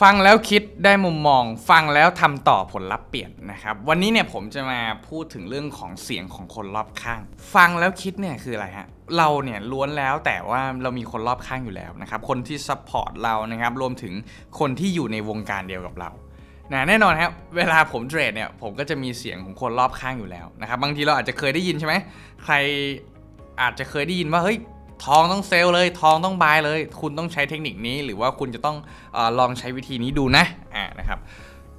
ฟังแล้วคิดได้มุมมอง ฟังแล้วทำต่อผลลัพธ์เปลี่ยนนะครับ วันนี้เนี่ยผมจะมาพูดถึงเรื่องของเสียงของคนรอบข้าง ฟังแล้วคิดเนี่ยคืออะไรฮะเราเนี่ยล้วนแล้วแต่ว่าเรามีคนรอบข้างอยู่แล้วนะครับคนที่ซัพพอร์ตเรานะครับรวมถึงคนที่อยู่ในวงการเดียวกับเรานะแน่นอนครับเวลาผมเทรดเนี่ยผมก็จะมีเสียงของคนรอบข้างอยู่แล้วนะครับบางทีเราอาจจะเคยได้ยินใช่ไหมใครอาจจะเคยได้ยินว่าเฮ้ย ทองต้องเซลล์เลย ทองต้องบายเลย คุณต้องใช้เทคนิคนี้หรือว่าคุณจะต้องอลองใช้วิธีนี้ดูนะอ่านะครับ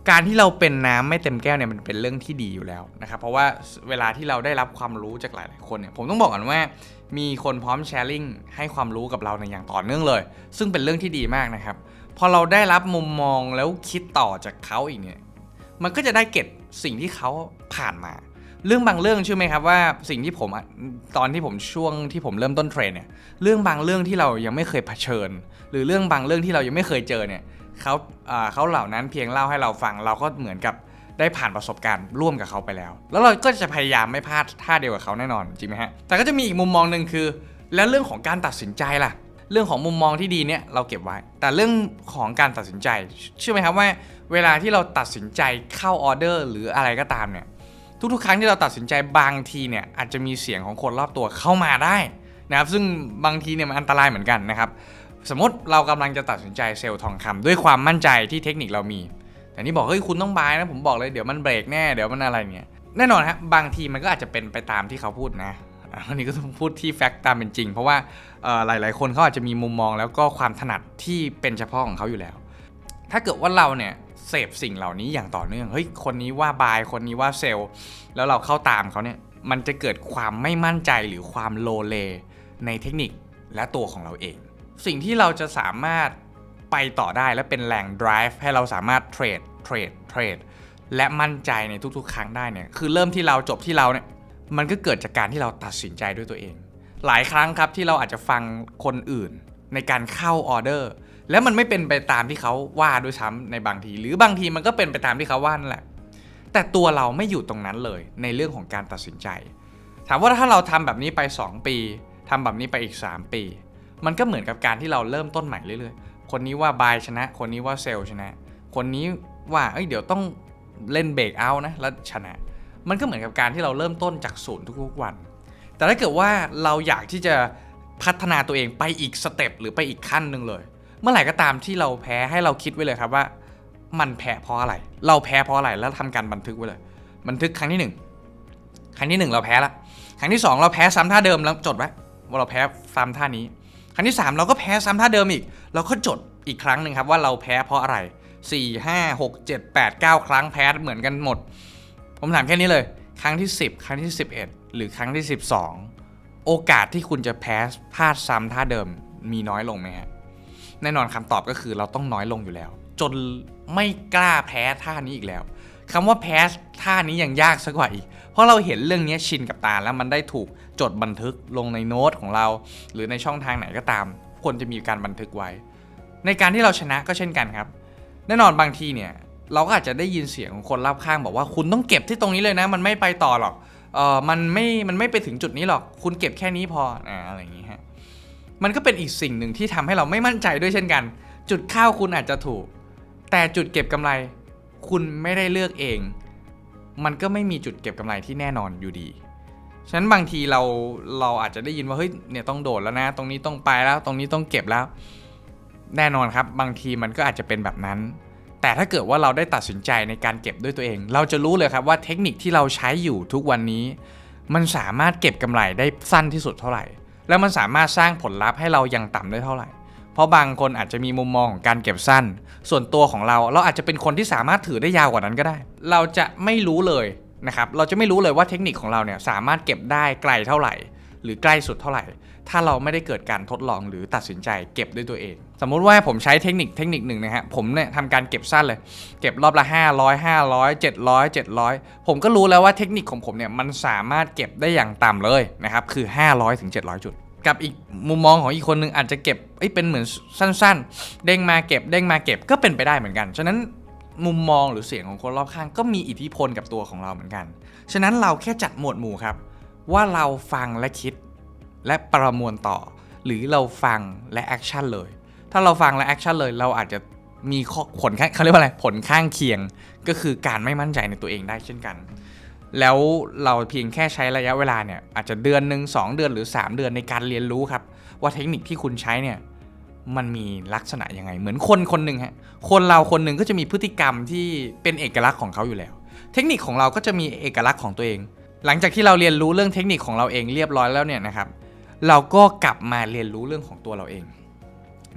การที่เราเป็นน้ำไม่เต็มแก้วเนี่ยมันเป็นเรื่องที่ดีอยู่แล้วนะครับเพราะว่าเวลาที่เราได้รับความรู้จากหลาย ๆ คนเนี่ยผมต้องบอกก่อนว่ามีคนพร้อมแชร์ลิงให้ความรู้กับเราในอย่างต่อเนื่องเลย ซึ่งเป็นเรื่องที่ดีมากนะครับพอเราได้รับมุมมองแล้วคิดต่อจากเขาอีกเนี่ยมันก็จะได้เก็บสิ่งที่เขาผ่านมา เรื่องบางเรื่องเชื่อไหมครับว่าสิ่งที่ผมตอนที่ผมช่วงที่ผมเริ่มต้นเทรนเนี่ยเรื่องบางเรื่องที่เรายังไม่เคยเผชิญ หรือเรื่องบางเรื่องที่เรายังไม่เคยเจอเนี่ยเขาอ่าเขาเหล่านั้นเพียงเล่าให้เราฟังเราก็เหมือนกับได้ผ่านประสบการณ์ร่วมกับเขาไปแล้ว แล้วเราก็จะพยายามไม่พลาดท่าเดียวกับเขาแน่นอนจริงไหมฮะแต่ก็จะมีอีกมุมมองหนึ่งคือ แล้วเรื่องของการตัดสินใจล่ะ เรื่องของมุมมองที่ดีเนี่ยเราเก็บไว้ แต่เรื่องของการตัดสินใจเชื่อไหมครับว่า เวลาที่เราตัดสินใจเข้าออเดอร์หรืออะไรก็ตามเนี่ย ทุกๆ ครั้งที่เราตัดสินใจบางทีเนี่ยอาจจะมีเสียงของคนรอบตัวเข้ามาได้นะครับซึ่งบางทีเนี่ยมันอันตรายเหมือนกันนะครับสมมติเรากำลังจะตัดสินใจเซลล์ทองคำด้วยความมั่นใจที่เทคนิคเรามี แต่นี่บอกเฮ้ยคุณต้องบายนะผมบอกเลยเดี๋ยวมันเบรกแน่เดี๋ยวมันอะไรเนี่ยแน่นอนฮะบางทีมันก็อาจจะเป็นไปตามที่เขาพูดนะอันนี้ก็ต้องพูดที่แฟกต์ตามเป็นจริง เพราะว่าหลาย ๆ คนเขาอาจจะมีมุมมองแล้วก็ความถนัดที่เป็นเฉพาะของเขาอยู่แล้ว ถ้าเกิดว่าเราเนี่ยเสพสิ่งเหล่านี้อย่างต่อเนื่อง เฮ้ย คนนี้ว่าบาย คนนี้ว่าเซล แล้วเราเข้าตามเขาเนี่ย มันจะเกิดความไม่มั่นใจหรือความโลเลในเทคนิคและตัวของเราเอง สิ่งที่เราจะสามารถไปต่อได้และเป็นแรง drive ให้เราสามารถเทรด เทรด เทรด และมั่นใจในทุกๆ ครั้งได้เนี่ย คือเริ่มที่เราจบที่เราเนี่ย มันก็เกิดจากการที่เราตัดสินใจด้วยตัวเอง หลายครั้งครับที่เราอาจจะฟังคนอื่น ในการเข้าออเดอร์ แล้วมันไม่เป็นไปตามที่เขาว่าด้วยซ้ำในบางที หรือบางทีมันก็เป็นไปตามที่เขาว่านั่นแหละ แต่ตัวเราไม่อยู่ตรงนั้นเลยในเรื่องของการตัดสินใจ ถามว่าถ้าเราทำแบบนี้ไป 2 ปีทำแบบนี้ไปอีก 3 ปี มันก็เหมือนกับการที่เราเริ่มต้นใหม่เรื่อยๆ คนนี้ว่าบายชนะ คนนี้ว่าเซลชนะ คนนี้ว่าเอ้ยเดี๋ยวต้องเล่นเบรกเอานะแล้วชนะ มันก็เหมือนกับการที่เราเริ่มต้นจากศูนย์ทุกๆวัน แต่ถ้าเกิดว่าเราอยากที่จะ พัฒนาตัวเองไปอีกสเต็ปหรือไปอีกขั้นหนึ่งเลย เมื่อไหร่ก็ตามที่เราแพ้ให้เราคิดไว้เลยครับว่า มันแพ้เพราะอะไร เราแพ้เพราะอะไรแล้วทำการบันทึกไว้เลย บันทึกครั้งที่หนึ่งครั้งที่หนึ่งเราแพ้ละครั้งที่สองเราแพ้ซ้ำท่าเดิมแล้วจดไว้ว่าเราแพ้ซ้ำท่านี้ ครั้งที่สามเราก็แพ้ซ้ำท่าเดิมอีก เราก็จดอีกครั้งหนึ่งครับว่าเราแพ้เพราะอะไรสี่ห้าหกเจ็ดแปดเก้าครั้งแพ้เหมือนกันหมด ผมถามแค่นี้เลย ครั้งที่ 10 ครั้งที่ 11 หรือครั้งที่ 12 โอกาสที่คุณจะแพ้พลาดซ้ำท่าเดิมมีน้อยลงไหมฮะแน่นอนคำตอบก็คือเราต้องน้อยลงอยู่แล้ว จนไม่กล้าแพ้ท่านี้อีกแล้วคำว่าแพ้ท่านี้ยังยากสักกว่าอีก เพราะเราเห็นเรื่องนี้ชินกับตาแล้วมันได้ถูกจดบันทึกลงในโน้ตของเรา หรือในช่องทางไหนก็ตาม ควรจะมีการบันทึกไว้ ในการที่เราชนะก็เช่นกันครับ แน่นอนบางทีเนี่ย เราก็อาจจะได้ยินเสียงของคนรอบข้างบอกว่าคุณต้องเก็บที่ตรงนี้เลยนะ มันไม่ไปต่อหรอก เออมันไม่มันไม่ไปถึงจุดนี้หรอก คุณเก็บแค่นี้พออ่าอะไรอย่างงี้ฮะมันก็เป็นอีกสิ่งหนึ่งที่ทำให้เราไม่มั่นใจด้วยเช่นกัน จุดเข้าคุณอาจจะถูก แต่จุดเก็บกำไร คุณไม่ได้เลือกเอง มันก็ไม่มีจุดเก็บกำไรที่แน่นอนอยู่ดีฉะนั้นบางทีเราเราอาจจะได้ยินว่าเฮ้ยเนี่ยต้องโดดแล้วนะ ตรงนี้ต้องไปแล้ว ตรงนี้ต้องเก็บแล้ว แน่นอนครับ บางทีมันก็อาจจะเป็นแบบนั้น แต่ถ้าเกิดว่าเราได้ตัดสินใจในการเก็บด้วยตัวเอง เราจะรู้เลยครับว่าเทคนิคที่เราใช้อยู่ทุกวันนี้ มันสามารถเก็บกำไรได้สั้นที่สุดเท่าไหร่ แล้วมันสามารถสร้างผลลัพธ์ให้เรายังต่ำได้เท่าไหร่ เพราะบางคนอาจจะมีมุมมองของการเก็บสั้น ส่วนตัวของเราเราอาจจะเป็นคนที่สามารถถือได้ยาวกว่านั้นก็ได้ เราจะไม่รู้เลยนะครับเราจะไม่รู้เลยว่าเทคนิคของเราเนี่ยสามารถเก็บได้ไกลเท่าไหร่ หรือใกล้สุดเท่าไหร่ ถ้าเราไม่ได้เกิดการทดลองหรือตัดสินใจเก็บด้วยตัวเอง สมมุติว่าผมใช้เทคนิคเทคนิคหนึ่งนะฮะ ผมเนี่ยทำการเก็บสั้นเลย เก็บรอบละ 500 500 700 700 ผมก็รู้แล้วว่าเทคนิคของผมเนี่ยมันสามารถเก็บได้อย่างต่ำเลยนะครับ คือ 500ถึง700 จุด กับอีกมุมมองของอีกคนหนึ่งอาจจะเก็บเอ้ยเป็นเหมือนสั้น ๆ เด้งมาเก็บเด้งมาเก็บก็เป็นไปได้เหมือนกัน ฉะนั้นมุมมองหรือเสียงของคนรอบข้างก็มีอิทธิพลกับตัวของเราเหมือนกัน ฉะนั้นเราแค่จัดหมวดหมู่ครับ ว่าเราฟังและคิดและประมวลต่อ หรือเราฟังและแอคชั่นเลย ถ้าเราฟังและแอคชั่นเลยเราอาจจะมีข้อผลข้างเขาเรียกว่าอะไรผลข้างเคียงก็คือการไม่มั่นใจในตัวเองได้เช่นกัน แล้วเราเพียงแค่ใช้ระยะเวลาเนี่ยอาจจะเดือนหนึ่งสองเดือนหรือ 3 เดือนในการเรียนรู้ครับ ว่าเทคนิคที่คุณใช้เนี่ยมันมีลักษณะยังไง เหมือนคนคนหนึ่งฮะคนเราคนหนึ่งก็จะมีพฤติกรรมที่เป็นเอกลักษณ์ของเขาอยู่แล้ว เทคนิคของเราก็จะมีเอกลักษณ์ของตัวเอง หลังจากที่เราเรียนรู้เรื่องเทคนิคของเราเองเรียบร้อยแล้วเนี่ยนะครับเราก็กลับมาเรียนรู้เรื่องของตัวเราเอง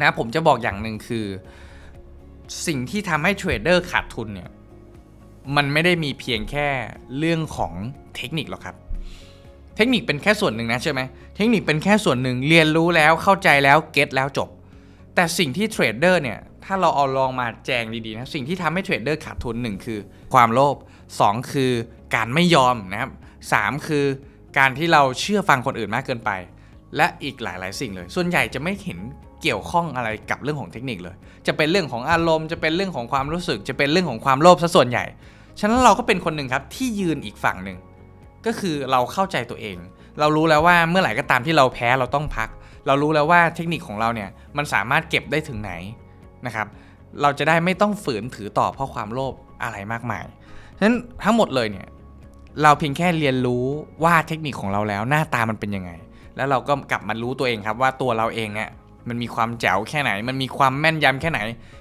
นะผมจะบอกอย่างหนึ่งคือ สิ่งที่ทำให้เทรดเดอร์ขาดทุนเนี่ยมันไม่ได้มีเพียงแค่เรื่องของเทคนิคหรอกครับ เทคนิคเป็นแค่ส่วนหนึ่งนะใช่ไหมเทคนิคเป็นแค่ส่วนหนึ่งเรียนรู้แล้วเข้าใจแล้วเก็ตแล้วจบ แต่สิ่งที่เทรดเดอร์เนี่ยถ้าเราเอาลองมาแจงดีๆนะสิ่งที่ทำให้เทรดเดอร์ขาดทุนหนึ่งคือ ความโลภสองคือการไม่ยอมนะครับสามคือการที่เราเชื่อฟังคนอื่นมากเกินไป และอีกหลาย ๆ สิ่งเลย ส่วนใหญ่จะไม่เห็น เกี่ยวข้องอะไรกับเรื่องของเทคนิคเลย จะเป็นเรื่องของอารมณ์ จะเป็นเรื่องของความรู้สึก จะเป็นเรื่องของความโลภซะส่วนใหญ่ ฉะนั้นเราก็เป็นคนหนึ่งครับที่ยืนอีกฝั่งหนึ่งก็คือเราเข้าใจตัวเอง เรารู้แล้วว่าเมื่อไหร่ก็ตามที่เราแพ้เราต้องพัก เรารู้แล้วว่าเทคนิคของเราเนี่ยมันสามารถเก็บได้ถึงไหนนะครับ เราจะได้ไม่ต้องฝืนถือต่อเพราะความโลภอะไรมากมายฉะนั้นทั้งหมดเลยเนี่ยเราเพียงแค่เรียนรู้ว่าเทคนิคของเราแล้วหน้าตามันเป็นยังไง แล้วเราก็กลับมารู้ตัวเองครับว่าตัวเราเองเนี่ย มันมีความแจ๋วแค่ไหน มันมีความแม่นยำแค่ไหน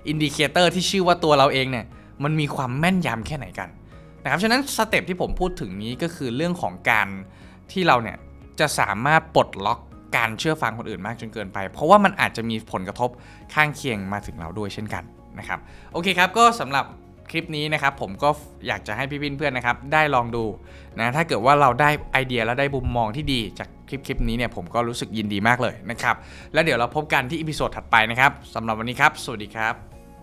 อินดิเคเตอร์ที่ชื่อว่าตัวเราเองเนี่ย มันมีความแม่นยำแค่ไหนกันนะครับ ฉะนั้นสเต็ปที่ผมพูดถึงนี้ก็คือเรื่องของการที่เราเนี่ยจะสามารถปลดล็อกการเชื่อฟังคนอื่นมากจนเกินไป เพราะว่ามันอาจจะมีผลกระทบข้างเคียงมาถึงเราด้วยเช่นกันนะครับ โอเคครับ ก็สำหรับ คลิปนี้นะครับผมก็อยากจะให้พี่เพื่อนๆนะครับได้ลองดูนะถ้าเกิดว่าเราได้ไอเดียและได้มุมมองที่ดีจากคลิปคลิปนี้เนี่ยผมก็รู้สึกยินดีมากเลยนะครับแล้วเดี๋ยวเราพบกันที่อีพิโซดถัดไปนะครับสำหรับวันนี้ครับ สวัสดีครับ